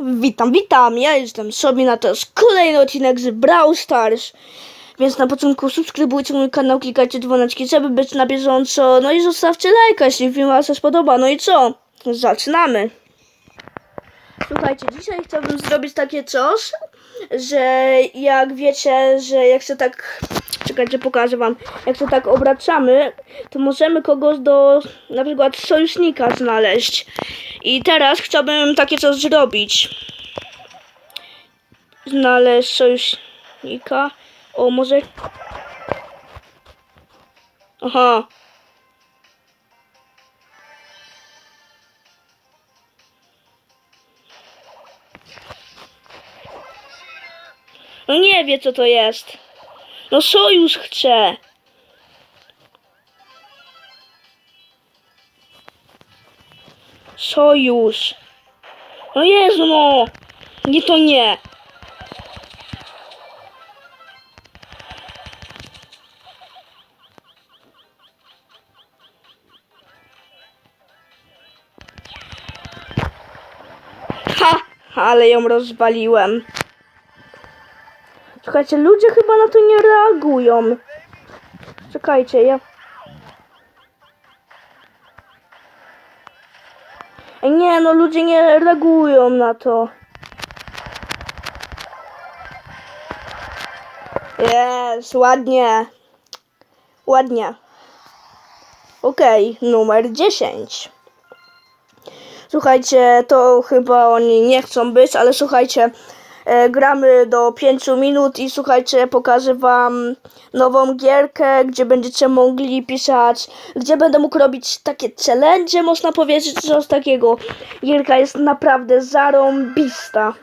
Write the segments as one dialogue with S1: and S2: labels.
S1: Witam, witam, ja jestem Sobina, to jest kolejny odcinek z Brawl Stars. Więc na początku subskrybujcie mój kanał, klikajcie dzwoneczki, żeby być na bieżąco. No i zostawcie lajka, jeśli film wam się spodoba. No i co? Zaczynamy. Słuchajcie, dzisiaj chciałbym zrobić takie coś, że jak wiecie, że jak się tak... Czekajcie, pokażę wam. Jak się tak obracamy, to możemy kogoś do na przykład sojusznika znaleźć. I teraz chciałbym takie coś zrobić. Znaleźć sojusznika. O, może... Aha. No nie wie co to jest. No sojusz chce. Sojusz. No Jezu, no. Nie to nie. Ha! Ale ją rozwaliłem. Słuchajcie, ludzie chyba na to nie reagują. Czekajcie, ja... no ludzie nie reagują na to. Jest, ładnie. Ładnie. Okej, numer 10. Słuchajcie, to chyba oni nie chcą być, ale słuchajcie, e, gramy do 5 minut i słuchajcie, pokażę wam nową gierkę, gdzie będziecie mogli pisać, gdzie będę mógł robić takie challenge, można powiedzieć, coś takiego. Gierka jest naprawdę zarąbista.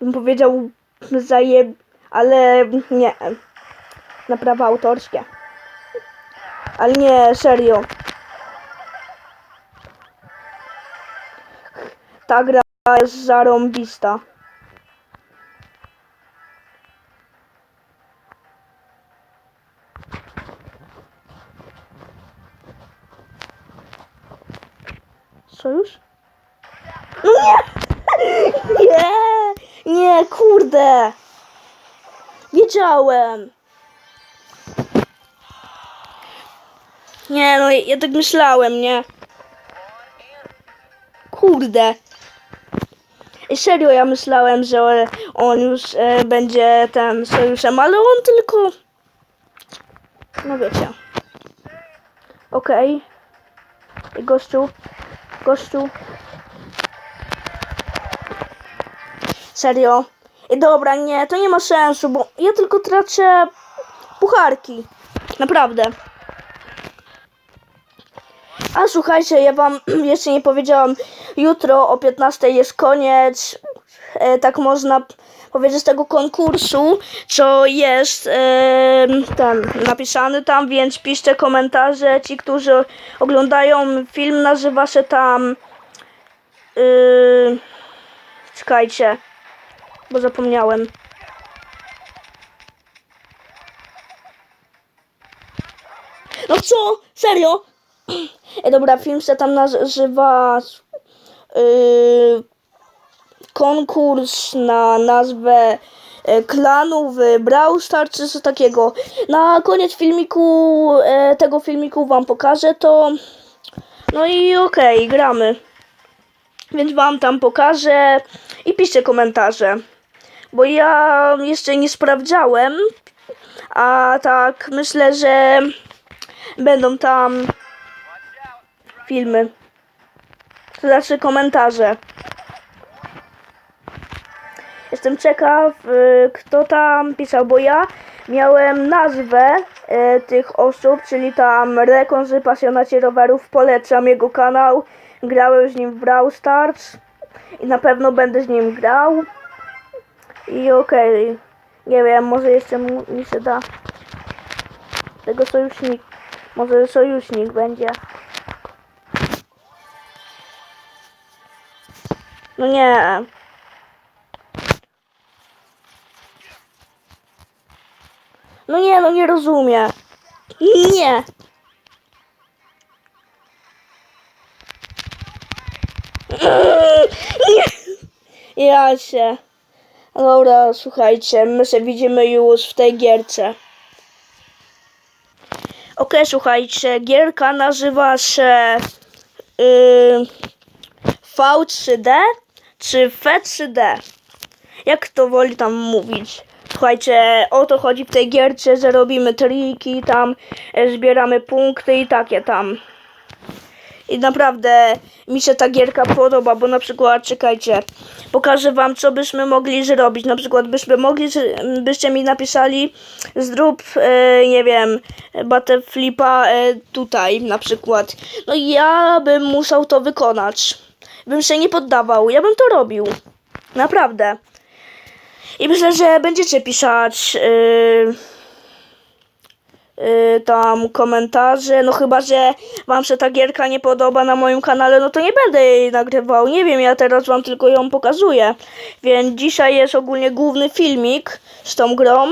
S1: Bym powiedział zajeb... ale nie. Na prawa autorskie. Ale nie, serio. Ta gra jest zarąbista. Wiedziałem! Nie, no ja tak myślałem, nie? Kurde. Serio, ja myślałem, że on już e, będzie ten sojuszem, ale on tylko... No wiecie. Okej. I Gościu. Gościu. Serio. Dobra, nie, to nie ma sensu, bo ja tylko tracę pucharki. Naprawdę. A słuchajcie, ja wam jeszcze nie powiedziałam, jutro o 15 jest koniec, e, tak można powiedzieć, tego konkursu, co jest e, ten, napisany tam, więc piszcie komentarze. Ci, którzy oglądają film, nazywa się tam... Yy, czekajcie, bo zapomniałem. No co? Serio? E, dobra, film się tam nazywa yy, konkurs na nazwę e, klanu w Brawl Stars czy coś takiego. Na koniec filmiku, e, tego filmiku wam pokażę to. No i okej, gramy. Więc wam tam pokażę i piszcie komentarze. Bo ja jeszcze nie sprawdzałem, a tak myślę, że będą tam filmy. To znaczy komentarze. Jestem ciekaw, y, kto tam pisał, bo ja miałem nazwę y, tych osób, czyli tam Rekon z pasjonaci rowerów. Polecam jego kanał. Grałem z nim w Brawl Stars i na pewno będę z nim grał. I okej, nie wiem, może jeszcze mu, mi się da tego sojusznik, może sojusznik będzie. No nie. No nie, no nie rozumiem. Nie. Nie. ja się. Dobra, słuchajcie, my się widzimy już w tej gierce. Okej, słuchajcie, gierka nazywa się yy, V3D czy F3D. Jak to woli tam mówić? Słuchajcie, o to chodzi w tej gierce, że robimy triki tam, zbieramy punkty i takie tam. I naprawdę mi się ta gierka podoba, bo na przykład, czekajcie, pokażę wam, co byśmy mogli zrobić. Na przykład byśmy mogli, byście mi napisali, zrób, e, nie wiem, butterflipa e, tutaj na przykład. No i ja bym musiał to wykonać. Bym się nie poddawał, ja bym to robił. Naprawdę. I myślę, że będziecie pisać yy, yy, tam komentarze. No chyba, że wam się ta gierka nie podoba na moim kanale, no to nie będę jej nagrywał. Nie wiem, ja teraz wam tylko ją pokazuję. Więc dzisiaj jest ogólnie główny filmik z tą grą.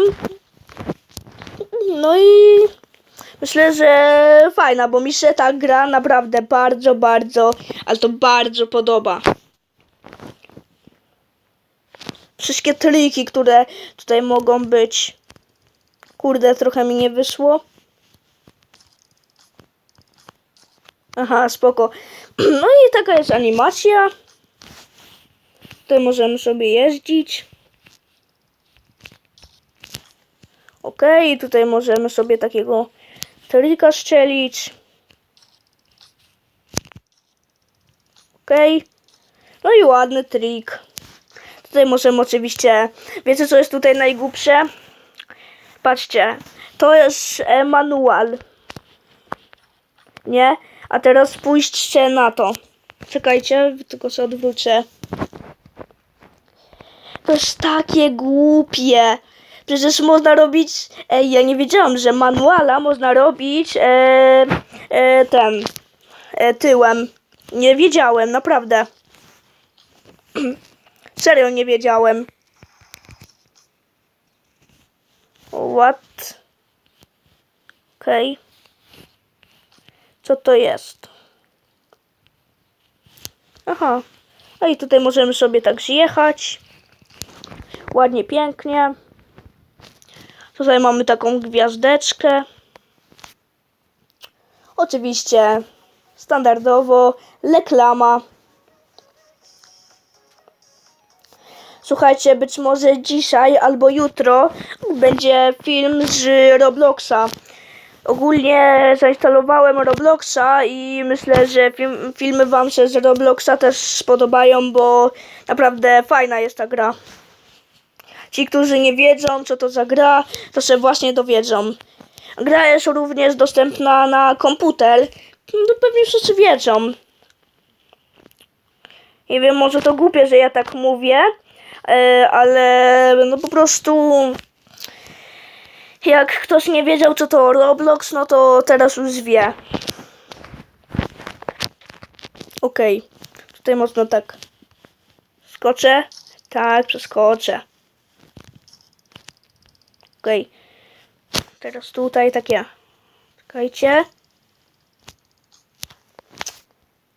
S1: No i myślę, że fajna, bo mi się ta gra naprawdę bardzo, bardzo, ale to bardzo podoba. Wszystkie triki, które tutaj mogą być. Kurde, trochę mi nie wyszło. Aha, spoko. No i taka jest animacja. Tutaj możemy sobie jeździć. Okej, tutaj możemy sobie takiego trika strzelić. Okej. No i ładny trik. Tutaj możemy oczywiście. Wiecie, co jest tutaj najgłupsze? Patrzcie, to jest e, manual. Nie? A teraz spójrzcie na to. Czekajcie, tylko się odwrócę. To jest takie głupie. Przecież można robić. Ej, ja nie wiedziałam, że manuala można robić e, e, ten e, tyłem. Nie wiedziałem, naprawdę. Serio nie wiedziałem. What? Okej. Co to jest? Aha. No i tutaj możemy sobie tak zjechać. Ładnie, pięknie. Tutaj mamy taką gwiazdeczkę. Oczywiście standardowo reklama. Słuchajcie, być może dzisiaj albo jutro będzie film z Robloxa. Ogólnie zainstalowałem Robloxa i myślę, że film, filmy Wam się z Robloxa też spodobają, bo naprawdę fajna jest ta gra. Ci, którzy nie wiedzą, co to za gra, to się właśnie dowiedzą. Gra jest również dostępna na komputer. No pewnie wszyscy wiedzą. Nie wiem, może to głupie, że ja tak mówię, ale no po prostu jak ktoś nie wiedział, co to Roblox, no to teraz już wie. Okej, tutaj można tak. Skoczę? Tak, przeskoczę. Okej. Teraz tutaj takie. Czekajcie.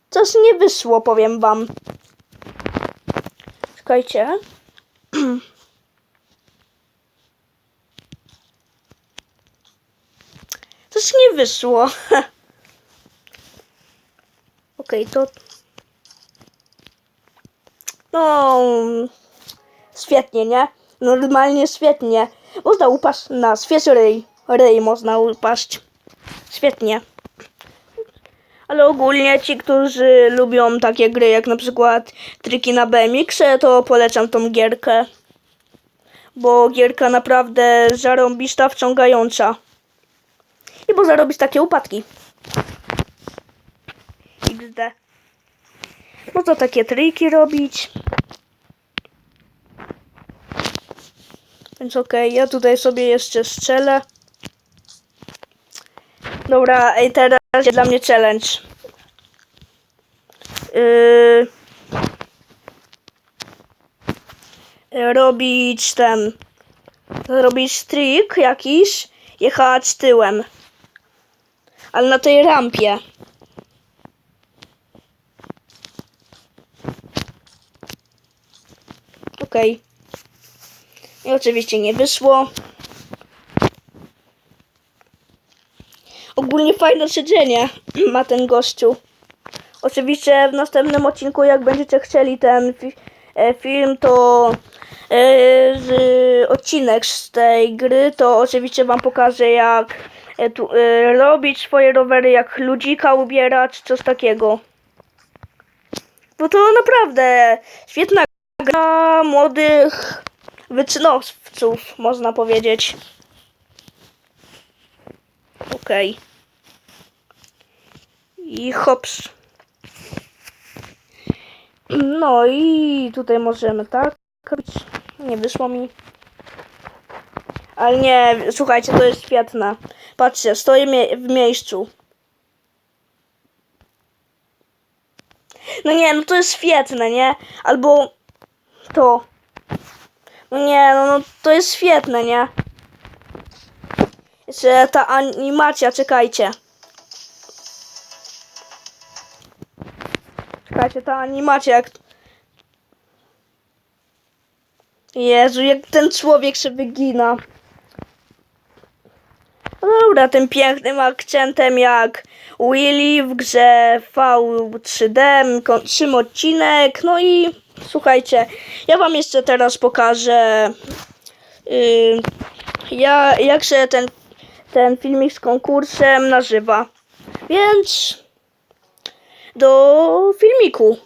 S1: Coś nie wyszło, powiem wam. Czekajcie. Coś nie wyszło. Okej, to... No... Świetnie, nie? Normalnie świetnie. Można upaść na świeży ryj. Ryj można upaść. Świetnie. Ale ogólnie ci, którzy lubią takie gry jak na przykład triki na BMX, to polecam tą gierkę. Bo gierka naprawdę zarąbista, wciągająca. I można robić takie upadki. XD. Można takie triki robić. Więc okej, ja tutaj sobie jeszcze strzelę. Dobra, i teraz jest dla mnie challenge. Yy, robić ten. Robić trik jakiś. Jechać tyłem. Ale na tej rampie. Okej. I oczywiście nie wyszło. Ogólnie fajne siedzenie ma ten gościu. Oczywiście w następnym odcinku, jak będziecie chcieli ten fi- e, film, to z, odcinek z tej gry, to oczywiście wam pokażę jak e, tu, robić swoje rowery, jak ludzika ubierać, coś takiego. Bo to naprawdę świetna gra młodych wyczynowców, można powiedzieć. Okej. I hops. No i tutaj możemy tak robić. Nie wyszło mi. Ale nie, słuchajcie, to jest świetne. Patrzcie, stoję mie- w miejscu. No nie, no to jest świetne, nie? Albo to. No nie, no, no to jest świetne, nie? Jeszcze ta animacja, czekajcie. Czekajcie, ta animacja jak... Jezu, jak ten człowiek się wygina. Dobra, tym pięknym akcentem jak Willy w grze V3D, kończymy odcinek. No i słuchajcie, ja wam jeszcze teraz pokażę yy, ja, jak się ten, ten filmik z konkursem nazywa. Więc do filmiku.